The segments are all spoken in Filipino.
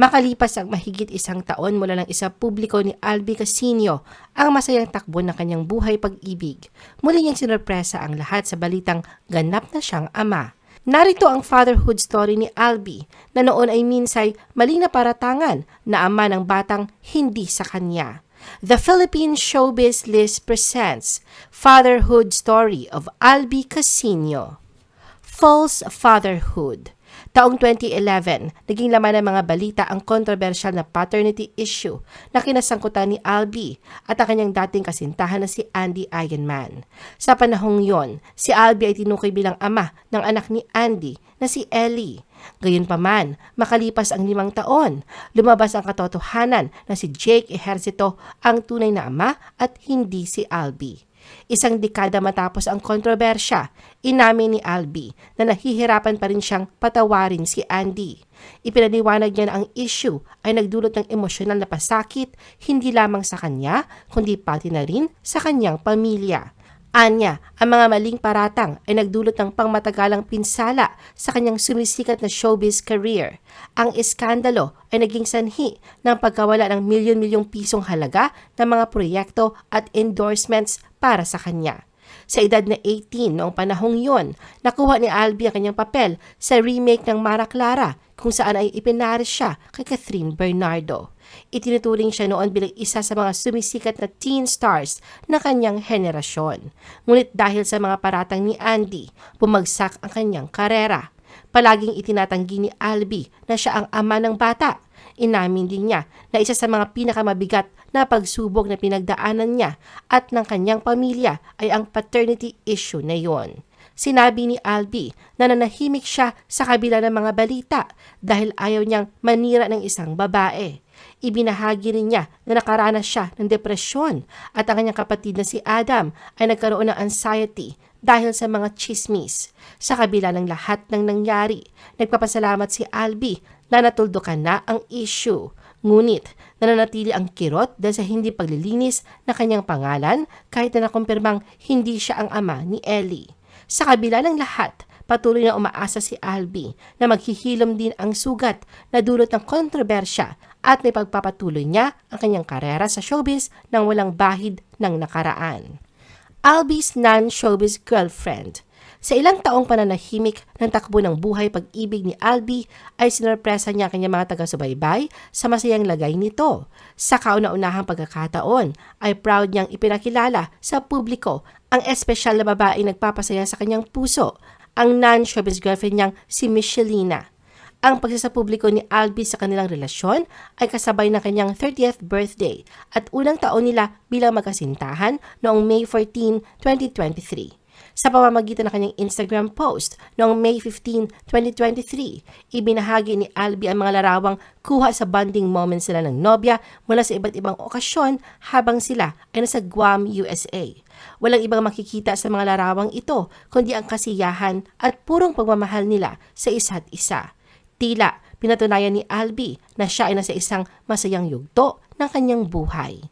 Makalipas ang mahigit isang taon mula ng isa publiko ni Albi Casino ang masayang takbo ng kanyang buhay pag-ibig. Muli niyang sinurpresa ang lahat sa balitang ganap na siyang ama. Narito ang fatherhood story ni Albi na noon ay minsay maling na paratangan na ama ng batang hindi sa kanya. The Philippine Showbiz List presents Fatherhood Story of Albi Casino. False Fatherhood. Taong 2011, naging laman ng mga balita ang kontrobersyal na paternity issue na kinasangkutan ni Albi at ang kanyang dating kasintahan na si Andy Eigenman. Sa panahong yon, si Albi ay tinukoy bilang ama ng anak ni Andy na si Ellie. Gayunpaman, makalipas ang limang taon, lumabas ang katotohanan na si Jake Ejercito ang tunay na ama at hindi si Albi. Isang dekada matapos ang kontrobersya, inamin ni Albi na nahihirapan pa rin siyang patawarin si Andy. Ipinaliwanag niya na ang issue ay nagdulot ng emosyonal na pasakit hindi lamang sa kanya, kundi pati na rin sa kanyang pamilya. Anya, ang mga maling paratang ay nagdulot ng pangmatagalang pinsala sa kanyang sumisikat na showbiz career. Ang iskandalo ay naging sanhi ng pagkawala ng milyon-milyong pisong halaga ng mga proyekto at endorsements para sa kanya. Sa edad na 18 noong panahong yon, nakuha ni Albi ang kanyang papel sa remake ng Mara Clara kung saan ay ipinaris siya kay Catherine Bernardo. Itinuturing siya noon bilang isa sa mga sumisikat na teen stars na kanyang henerasyon. Ngunit dahil sa mga paratang ni Andy, bumagsak ang kanyang karera. Palaging itinatanggi ni Albi na siya ang ama ng bata. Inamin din niya na isa sa mga pinakamabigat na pagsubok na pinagdaanan niya at ng kanyang pamilya ay ang paternity issue na yon. Sinabi ni Albi na nanahimik siya sa kabila ng mga balita dahil ayaw niyang manira ng isang babae. Ibinahagi rin niya na nakaranas siya ng depresyon at ang kanyang kapatid na si Adam ay nagkaroon ng anxiety dahil sa mga chismis. Sa kabila ng lahat ng nangyari, nagpapasalamat si Albi na natuldukan na ang issue. Ngunit nananatili ang kirot dahil sa hindi paglilinis na kanyang pangalan kahit na nakumpirmang hindi siya ang ama ni Ellie. Sa kabila ng lahat, patuloy na umaasa si Albi na maghihilom din ang sugat na dulot ng kontrobersya at may pagpapatuloy niya ang kanyang karera sa showbiz nang walang bahid ng nakaraan. Albi's non-showbiz girlfriend sa ilang taong pananahimik ng takbo ng buhay pag-ibig ni Albi ay sinurpresa niya kanyang mga taga-subaybay sa masayang lagay nito. Sa kauna-unahang pagkakataon ay proud niyang ipinakilala sa publiko ang espesyal na babae nagpapasaya sa kanyang puso, ang non-showbiz girlfriend niyang si Michelina. Ang pagsasapubliko ni Albi sa kanilang relasyon ay kasabay ng kanyang 30th birthday at unang taon nila bilang magkasintahan noong May 14, 2023. Sa pamamagitan ng kanyang Instagram post noong May 15, 2023, ibinahagi ni Albi ang mga larawang kuha sa bonding moments sila ng nobya mula sa iba't ibang okasyon habang sila ay nasa Guam, USA. Walang ibang makikita sa mga larawang ito kundi ang kasiyahan at purong pagmamahal nila sa isa't isa. Tila pinatunayan ni Albi na siya ay nasa isang masayang yugto ng kanyang buhay.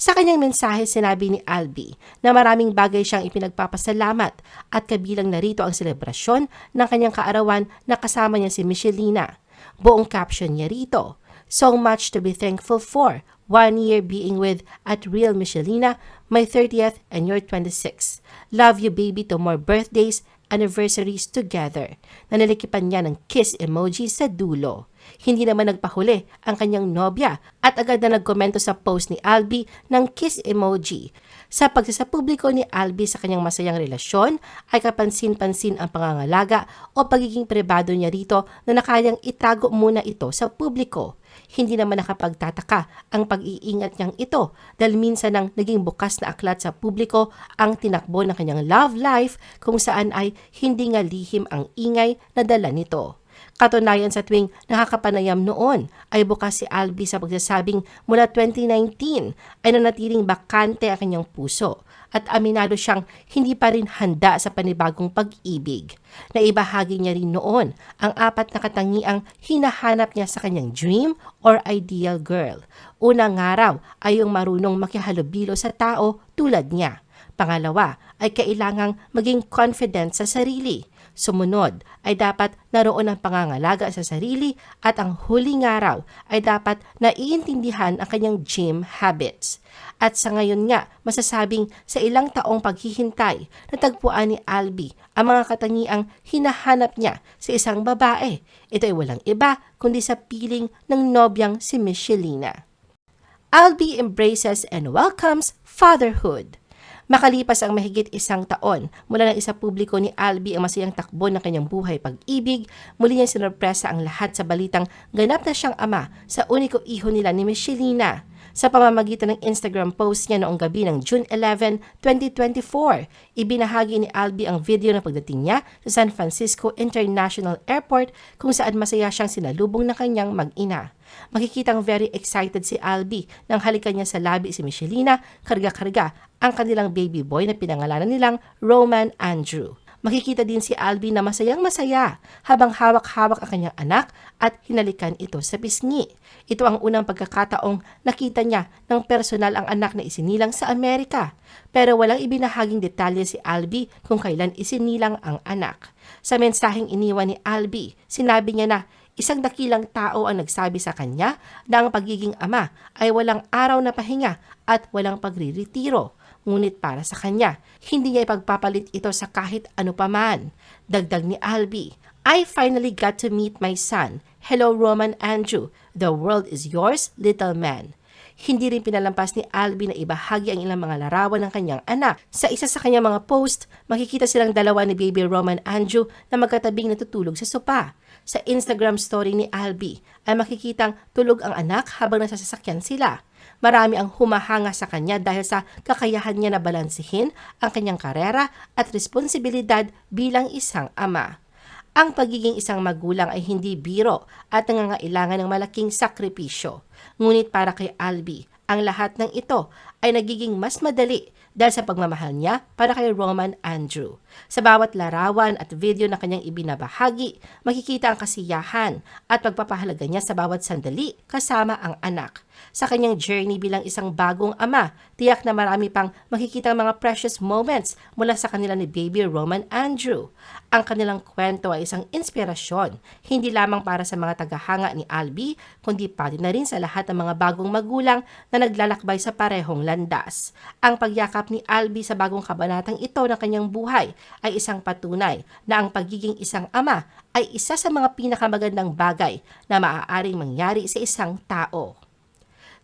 Sa kanyang mensahe, sinabi ni Albi na maraming bagay siyang ipinagpapasalamat at kabilang narito ang selebrasyon ng kanyang kaarawan na kasama niya si Michelina. Buong caption niya rito, So much to be thankful for. One year being with at Real Michelina, my 30th and your 26. Love you baby to more birthdays anniversaries together. Nanalikipan niya ng kiss emoji sa dulo. Hindi naman nagpahuli ang kanyang nobya at agad na nagkomento sa post ni Albi ng kiss emoji. Sa pagsasapubliko ni Albi sa kanyang masayang relasyon ay kapansin-pansin ang pangangalaga o pagiging pribado niya rito na nakayang itago muna ito sa publiko. Hindi naman nakapagtataka ang pag-iingat niyang ito dahil minsan nang naging bukas na aklat sa publiko ang tinakbo ng kanyang love life kung saan ay hindi nga lihim ang ingay na dala nito. Katunayan sa tuwing nakakapanayam noon ay bukas si Albi sa pagsasabing mula 2019 ay nanatiling bakante ang kanyang puso at aminado siyang hindi pa rin handa sa panibagong pag-ibig. Naibahagi niya rin noon ang apat na katangiang hinahanap niya sa kanyang dream or ideal girl. Unang araw ay yung marunong makihalubilo sa tao tulad niya. Pangalawa ay kailangang maging confident sa sarili. Sumunod ay dapat naroon ang pangangalaga sa sarili at ang huling araw ay dapat naiintindihan ang kanyang gym habits. At sa ngayon nga, masasabing sa ilang taong paghihintay, natagpuan ni Albi ang mga katangiang hinahanap niya sa isang babae. Ito ay walang iba kundi sa piling ng nobyang si Michelina. Albi embraces and welcomes fatherhood. Makalipas ang mahigit isang taon mula nang isa publiko ni Albi ang masayang takbo ng kanyang buhay pag-ibig, muli niyang sinurpresa ang lahat sa balitang ganap na siyang ama sa uniko iho nila ni Michelina. Sa pamamagitan ng Instagram post niya noong gabi ng June 11, 2024, ibinahagi ni Albi ang video ng pagdating niya sa San Francisco International Airport kung saan masaya siyang sinalubong ng kanyang mag-ina. Makikitang very excited si Albi nang halikan niya sa labi si Michelina, karga-karga ang kanilang baby boy na pinangalanan nilang Roman Andrew. Makikita din si Albi na masayang masaya habang hawak-hawak ang kanyang anak at hinalikan ito sa pisngi. Ito ang unang pagkakataong nakita niya ng personal ang anak na isinilang sa Amerika. Pero walang ibinahaging detalye si Albi kung kailan isinilang ang anak. Sa mensaheng iniwan ni Albi, sinabi niya na isang dakilang tao ang nagsabi sa kanya na ang pagiging ama ay walang araw na pahinga at walang pagriritiro. Ngunit para sa kanya, hindi niya ipagpapalit ito sa kahit ano paman. Dagdag ni Albi, I finally got to meet my son. Hello Roman Andrew. The world is yours, little man. Hindi rin pinalampas ni Albi na ibahagi ang ilang mga larawan ng kanyang anak. Sa isa sa kanyang mga post, makikita silang dalawa ni baby Roman Andrew na magkatabing natutulog sa sopa. Sa Instagram story ni Albi ay makikitang tulog ang anak habang nasa sasakyan sila. Marami ang humahanga sa kanya dahil sa kakayahan niya na balansihin ang kanyang karera at responsibilidad bilang isang ama. Ang pagiging isang magulang ay hindi biro at nangangailangan ng malaking sakripisyo. Ngunit para kay Albi, ang lahat ng ito ay nagiging mas madali dahil sa pagmamahal niya para kay Roman Andrew. Sa bawat larawan at video na kanyang ibinabahagi, makikita ang kasiyahan at pagpapahalaga niya sa bawat sandali kasama ang anak. Sa kanyang journey bilang isang bagong ama, tiyak na marami pang makikita ang mga precious moments mula sa kanila ni baby Roman Andrew. Ang kanilang kwento ay isang inspirasyon, hindi lamang para sa mga tagahanga ni Albi, kundi pati na rin sa lahat ng mga bagong magulang na naglalakbay sa parehong landas. Ang pagyakap ni Albi sa bagong kabanatang ito ng kanyang buhay ay isang patunay na ang pagiging isang ama ay isa sa mga pinakamagandang bagay na maaaring mangyari sa isang tao.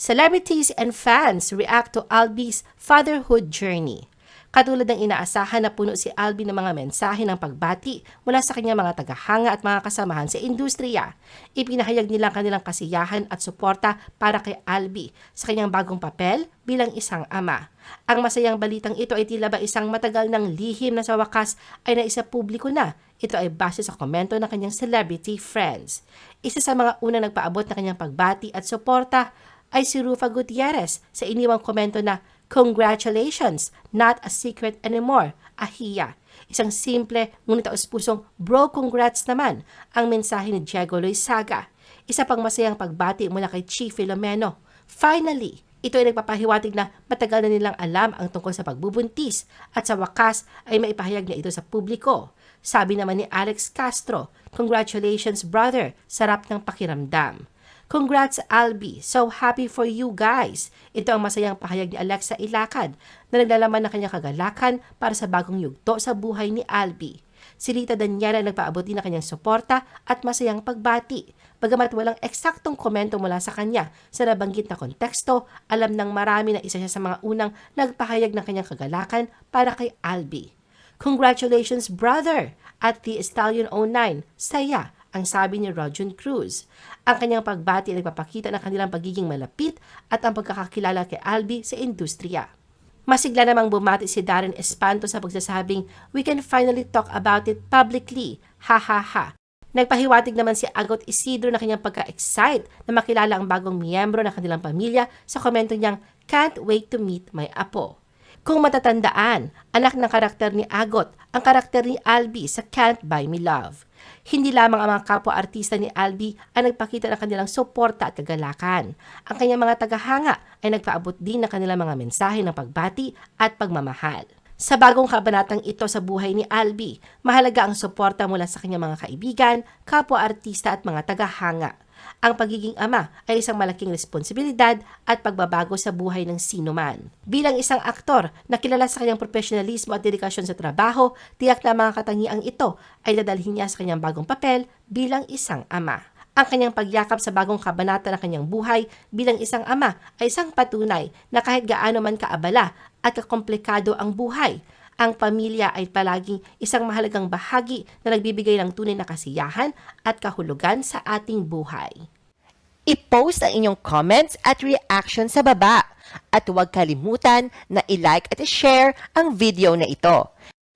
Celebrities and fans react to Albi's fatherhood journey. Katulad ng inaasahan na puno si Albi ng mga mensahe ng pagbati mula sa kanyang mga tagahanga at mga kasamahan sa industriya. Ipinahayag nila ang kanilang kasiyahan at suporta para kay Albi sa kanyang bagong papel bilang isang ama. Ang masayang balitang ito ay tila ba isang matagal ng lihim na sa wakas ay naisa publiko na. Ito ay base sa komento ng kanyang celebrity friends. Isa sa mga unang nagpaabot ng kanyang pagbati at suporta ay si Rufa Gutierrez sa iniwang komento na Congratulations! Not a secret anymore. Ahiya. Isang simple ngunit taos pusong bro congrats naman ang mensahe ni Diego Loizaga. Isa pang masayang pagbati mula kay Chief Filomeno. Finally, ito ay nagpapahiwatig na matagal na nilang alam ang tungkol sa pagbubuntis at sa wakas ay maipahayag na ito sa publiko. Sabi naman ni Alex Castro, Congratulations brother, sarap ng pakiramdam. Congrats Albi, so happy for you guys. Ito ang masayang pahayag ni Alexa Ilacad na naglalaman ng kanyang kagalakan para sa bagong yugto sa buhay ni Albi. Si Rita Daniela nagpaabot din ng kanyang suporta at masayang pagbati. Bagamat walang eksaktong komento mula sa kanya sa nabanggit na konteksto, alam ng marami na isa siya sa mga unang nagpahayag ng kanyang kagalakan para kay Albi. Congratulations brother! At the Stallion 09, saya ang sabi ni Rojon Cruz. Ang kanyang pagbati ay nagpapakita ng kanilang pagiging malapit at ang pagkakakilala kay Albi sa industriya. Masigla namang bumati si Darren Espanto sa pagsasabing, We can finally talk about it publicly. Ha ha ha. Nagpahiwatig naman si Agot Isidro na kanyang pagka-excite na makilala ang bagong miyembro ng kanilang pamilya sa komento niyang, Can't wait to meet my apo. Kung matatandaan, anak ng karakter ni Agot ang karakter ni Albi sa Can't Buy Me Love. Hindi lamang ang mga kapwa-artista ni Albi ang nagpakita ng kanilang suporta at kagalakan. Ang kanyang mga tagahanga ay nagpaabot din ng kanilang mga mensahe ng pagbati at pagmamahal. Sa bagong kabanatang ito sa buhay ni Albi, mahalaga ang suporta mula sa kanyang mga kaibigan, kapwa-artista at mga tagahanga. Ang pagiging ama ay isang malaking responsibilidad at pagbabago sa buhay ng sino man. Bilang isang aktor na kilala sa kanyang profesionalismo at dedikasyon sa trabaho, tiyak na mga katangiang ito ay dadalhin niya sa kanyang bagong papel bilang isang ama. Ang kanyang pagyakap sa bagong kabanata ng kanyang buhay bilang isang ama ay isang patunay na kahit gaano man kaabala at kakomplikado ang buhay, ang pamilya ay palaging isang mahalagang bahagi na nagbibigay ng tunay na kasiyahan at kahulugan sa ating buhay. I-post ang inyong comments at reaction sa baba. At huwag kalimutan na i-like at i-share ang video na ito.